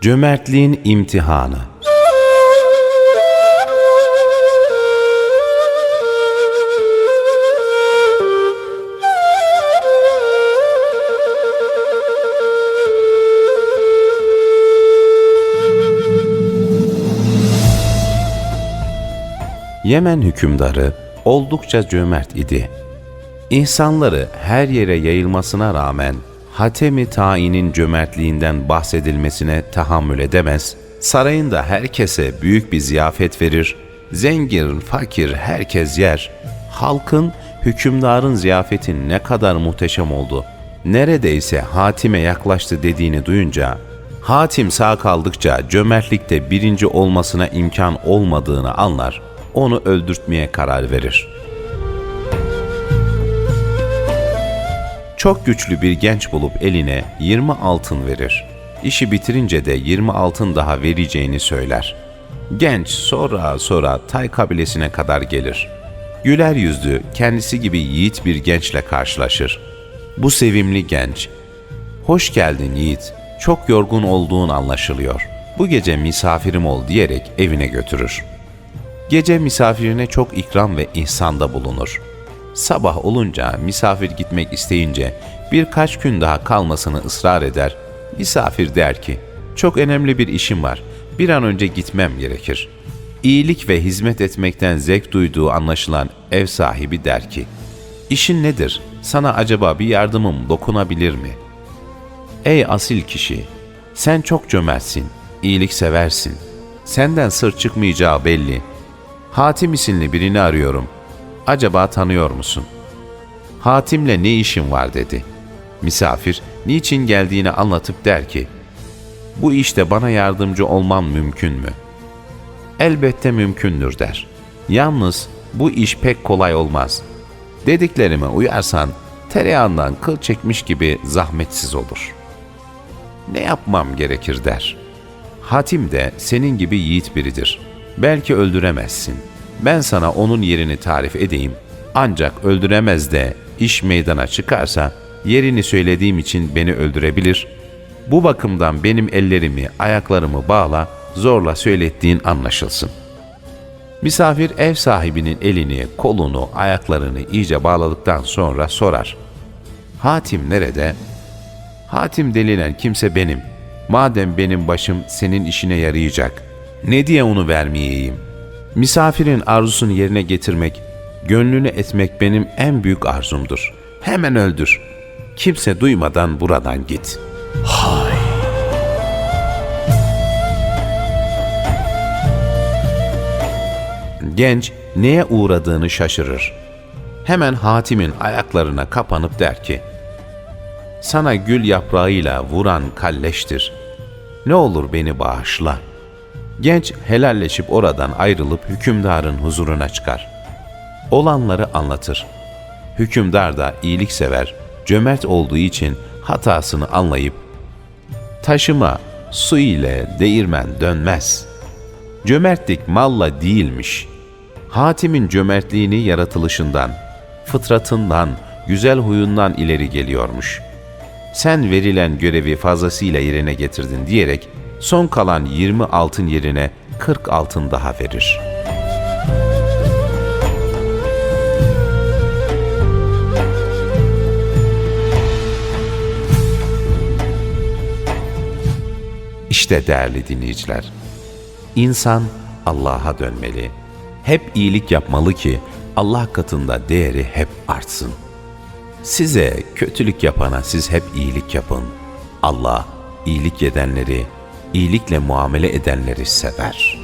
Cömertliğin imtihanı. Yemen hükümdarı oldukça cömert idi. İnsanları her yere yayılmasına rağmen Hatemi Tain'in cömertliğinden bahsedilmesine tahammül edemez, sarayında herkese büyük bir ziyafet verir, zengin, fakir herkes yer. Halkın hükümdarın ziyafetin ne kadar muhteşem oldu, neredeyse Hatim'e yaklaştı dediğini duyunca, Hatim sağ kaldıkça cömertlikte birinci olmasına imkan olmadığını anlar, onu öldürtmeye karar verir.'' Çok güçlü bir genç bulup eline 20 altın verir. İşi bitirince de 20 altın daha vereceğini söyler. Genç sonra sonra Tay kabilesine kadar gelir. Güler yüzlü, kendisi gibi yiğit bir gençle karşılaşır. Bu sevimli genç, ''Hoş geldin yiğit, çok yorgun olduğun anlaşılıyor. Bu gece misafirim ol.'' diyerek evine götürür. Gece misafirine çok ikram ve ihsanda bulunur.'' Sabah olunca misafir gitmek isteyince birkaç gün daha kalmasını ısrar eder. Misafir der ki, çok önemli bir işim var, bir an önce gitmem gerekir. İyilik ve hizmet etmekten zevk duyduğu anlaşılan ev sahibi der ki, İşin nedir? Sana acaba bir yardımım dokunabilir mi? Ey asil kişi! Sen çok cömertsin, iyilik seversin. Senden sır çıkmayacağı belli. Hatim isimli birini arıyorum.'' Acaba tanıyor musun? Hatim'le ne işin var dedi. Misafir niçin geldiğini anlatıp der ki, bu işte bana yardımcı olman mümkün mü? Elbette mümkündür der. Yalnız bu iş pek kolay olmaz. Dediklerime uyarsan tereyağından kıl çekmiş gibi zahmetsiz olur. Ne yapmam gerekir der. Hatim de senin gibi yiğit biridir. Belki öldüremezsin.'' Ben sana onun yerini tarif edeyim. Ancak öldüremez de iş meydana çıkarsa yerini söylediğim için beni öldürebilir. Bu bakımdan benim ellerimi, ayaklarımı bağla, zorla söylettiğin anlaşılsın. Misafir ev sahibinin elini, kolunu, ayaklarını iyice bağladıktan sonra sorar. Hatim nerede? Hatim denilen kimse benim. Madem benim başım senin işine yarayacak, ne diye onu vermeyeyim?'' Misafirin arzusunu yerine getirmek, gönlünü etmek benim en büyük arzumdur. Hemen öldür. Kimse duymadan buradan git. Hay! Genç neye uğradığını şaşırır. Hemen Hatim'in ayaklarına kapanıp der ki, Sana gül yaprağıyla vuran kalleştir. Ne olur beni bağışla.'' Genç helalleşip oradan ayrılıp hükümdarın huzuruna çıkar. Olanları anlatır. Hükümdar da iyilik sever, cömert olduğu için hatasını anlayıp taşıma su ile değirmen dönmez. Cömertlik malla değilmiş. Hatim'in cömertliğini yaratılışından, fıtratından, güzel huyundan ileri geliyormuş. Sen verilen görevi fazlasıyla yerine getirdin diyerek son kalan 20 altın yerine 40 altın daha verir. İşte değerli dinleyiciler, insan Allah'a dönmeli, hep iyilik yapmalı ki Allah katında değeri hep artsın. Size kötülük yapana siz hep iyilik yapın. Allah iyilik edenleri iyilikle muamele edenleri sever.''